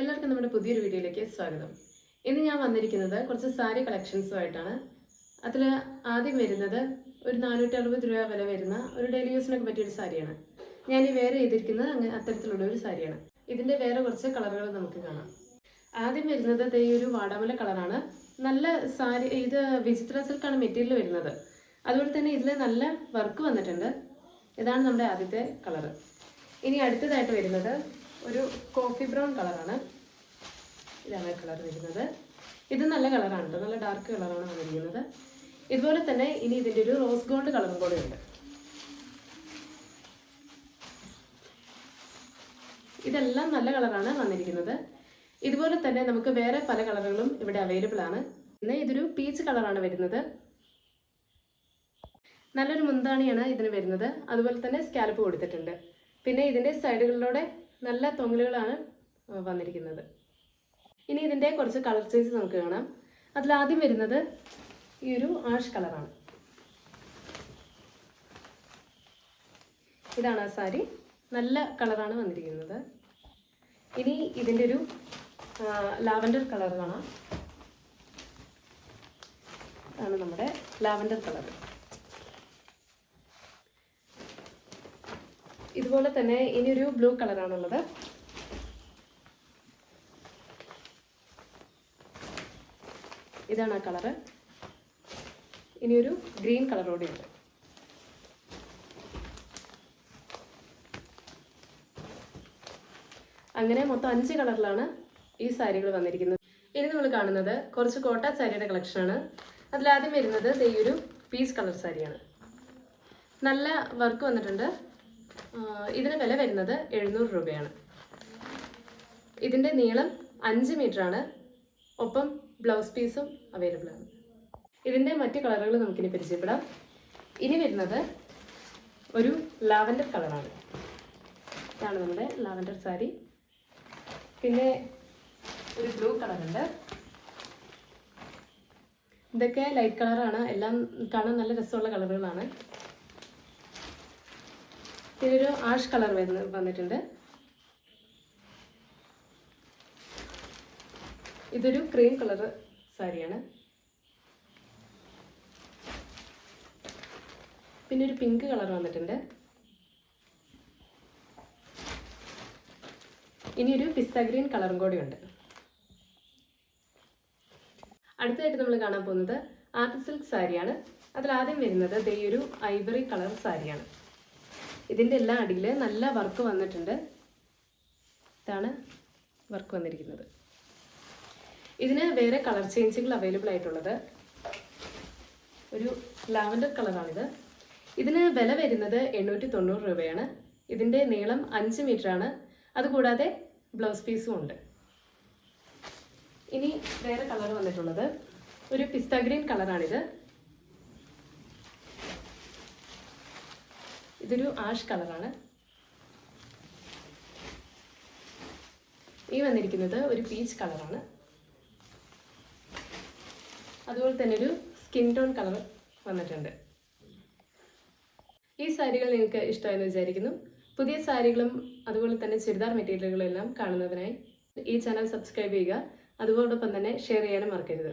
എല്ലാവർക്കും നമ്മുടെ പുതിയൊരു വീഡിയോയിലേക്ക് സ്വാഗതം. ഇന്ന് ഞാൻ വന്നിരിക്കുന്നത് കുറച്ച് സാരി കളക്ഷൻസുമായിട്ടാണ്. അതിൽ ആദ്യം വരുന്നത് ഒരു നാനൂറ്റി അറുപത് രൂപ വില വരുന്ന ഒരു ഡെയിലി യൂസിനൊക്കെ പറ്റിയ ഒരു സാരിയാണ്. ഞാൻ ഈ വേറെ ചെയ്തിരിക്കുന്നത് അങ്ങനെ അത്തരത്തിലുള്ള ഒരു സാരിയാണ്. ഇതിന്റെ വേറെ കുറച്ച് കളറുകൾ നമുക്ക് കാണാം. ആദ്യം വരുന്നത് ഈ ഒരു വാടാമല കളറാണ്. നല്ല സാരി ഇത് വിചിത്ര സിൽക്കാണ് മെറ്റീരിയൽ വരുന്നത്. അതുപോലെ തന്നെ ഇതിൽ നല്ല വർക്ക് വന്നിട്ടുണ്ട്. ഇതാണ് നമ്മുടെ ആദ്യത്തെ കളറ്. ഇനി അടുത്തതായിട്ട് വരുന്നത് ഒരു കോഫി ബ്രൗൺ കളറാണ് ഇതാണ് കളർ വരുന്നത്. ഇത് നല്ല കളറാണ് നല്ല ഡാർക്ക് കളറാണ് വന്നിരിക്കുന്നത്. ഇതുപോലെ തന്നെ ഇനി ഇതിന്റെ ഒരു റോസ് ഗോൾഡ് കളറും കൂടെ ഉണ്ട്. ഇതെല്ലാം നല്ല കളറാണ് വന്നിരിക്കുന്നത്. ഇതുപോലെ തന്നെ നമുക്ക് വേറെ പല കളറുകളും ഇവിടെ അവൈലബിൾ ആണ്. പിന്നെ ഇതൊരു പീച്ച് കളറാണ് വരുന്നത്. നല്ലൊരു മുന്താണിയാണ് ഇതിന് വരുന്നത്. അതുപോലെ തന്നെ സ്കാൽപ്പ് കൊടുത്തിട്ടുണ്ട്. പിന്നെ ഇതിന്റെ സൈഡുകളിലൂടെ നല്ല തൊങ്ങലുകളാണ് വന്നിരിക്കുന്നത്. ഇനി ഇതിന്റെ കുറച്ച് കളർ ചേഞ്ച് നമുക്ക് കാണാം. അതിലാദ്യം വരുന്നത് ഈ ഒരു ആഷ് കളറാണ്. ഇതാണ് ആ സാരി. നല്ല കളറാണ് വന്നിരിക്കുന്നത്. ഇനി ഇതിന്റെ ഒരു ലാവൻഡർ കളർ കാണാം. ആണ് നമ്മുടെ ലാവൻഡർ കളർ. ഇതുപോലെ തന്നെ ഇനിയൊരു ബ്ലൂ കളറാണുള്ളത് ഇതാണ് ആ കളറ് ഇനിയൊരു ഗ്രീൻ കളർ അങ്ങനെ മൊത്തം അഞ്ച് കളറിലാണ് ഈ സാരികൾ വന്നിരിക്കുന്നത്. ഇനി നമ്മൾ കാണുന്നത് കുറച്ച് കോട്ട സാരിയുടെ കളക്ഷനാണ് അതിലാദ്യം വരുന്നത് ഈ ഒരു പീസ് കളർ സാരിയാണ്. നല്ല വർക്ക് വന്നിട്ടുണ്ട്. ഇതിന് വില വരുന്നത് എഴുന്നൂറ് രൂപയാണ്. ഇതിന്റെ നീളം അഞ്ച് മീറ്റർ ആണ് ഒപ്പം ബ്ലൗസ് പീസും അവൈലബിൾ ആണ്. ഇതിന്റെ മറ്റ് കളറുകൾ നമുക്കിനി പരിചയപ്പെടാം. ഇനി വരുന്നത് ഒരു ലാവൻഡർ കളറാണ്. ഇതാണ് നമ്മുടെ ലാവൻഡർ സാരി. പിന്നെ ഒരു ബ്ലൂ കളറുണ്ട്. ഇതൊക്കെ ലൈറ്റ് കളറാണ്. എല്ലാം കാണാൻ നല്ല രസമുള്ള കളറുകളാണ്. ഒരു ആഷ് കളർ വരുന്ന വന്നിട്ടുണ്ട്. ഇതൊരു ക്രീം കളർ സാരിയാണ്. പിന്നെ ഒരു പിങ്ക് കളർ വന്നിട്ടുണ്ട്. ഇനി ഒരു പിസ്ത ഗ്രീൻ കളറും കൂടി ഉണ്ട്. അടുത്തതായിട്ട് നമ്മൾ കാണാൻ പോകുന്നത് ആർട്ട് സിൽക്ക് സാരിയാണ്. അതിലാദ്യം വരുന്നത് ദേ ഒരു ഐവറി കളർ സാരിയാണ്. ഇതിന്റെ എല്ലാ അടിയിൽ നല്ല വർക്ക് വന്നിട്ടുണ്ട്. ഇതാണ് വർക്ക് വന്നിരിക്കുന്നത്. ഇതിന് വേറെ കളർ ചേഞ്ചുകൾ അവൈലബിൾ ആയിട്ടുള്ളത്. ഒരു ലാവൻഡർ കളറാണിത് ഇതിന് വില വരുന്നത് എണ്ണൂറ്റി തൊണ്ണൂറ് രൂപയാണ്. ഇതിന്റെ നീളം അഞ്ച് മീറ്റർ ആണ്. അതുകൂടാതെ ബ്ലൗസ് പീസും ഉണ്ട്. ഇനി വേറെ കളർ വന്നിട്ടുള്ളത്. ഒരു പിസ്ത ഗ്രീൻ കളറാണിത് ഇതൊരു ആഷ് കളറാണ്. ഈ വന്നിരിക്കുന്നത് ഒരു പീച്ച് കളറാണ്. അതുപോലെ തന്നെ ഒരു സ്കിൻ ടോൺ കളർ വന്നിട്ടുണ്ട്. ഈ സാരികൾ നിങ്ങൾക്ക് ഇഷ്ടമായെന്ന് വിചാരിക്കുന്നു. പുതിയ സാരികളും അതുപോലെ തന്നെ ചുരിദാർ മെറ്റീരിയലുകളും എല്ലാം കാണുന്നതിനായി ഈ ചാനൽ സബ്സ്ക്രൈബ് ചെയ്യുക. അതുപോലൊപ്പം തന്നെ ഷെയർ ചെയ്യാനും മറക്കരുത്.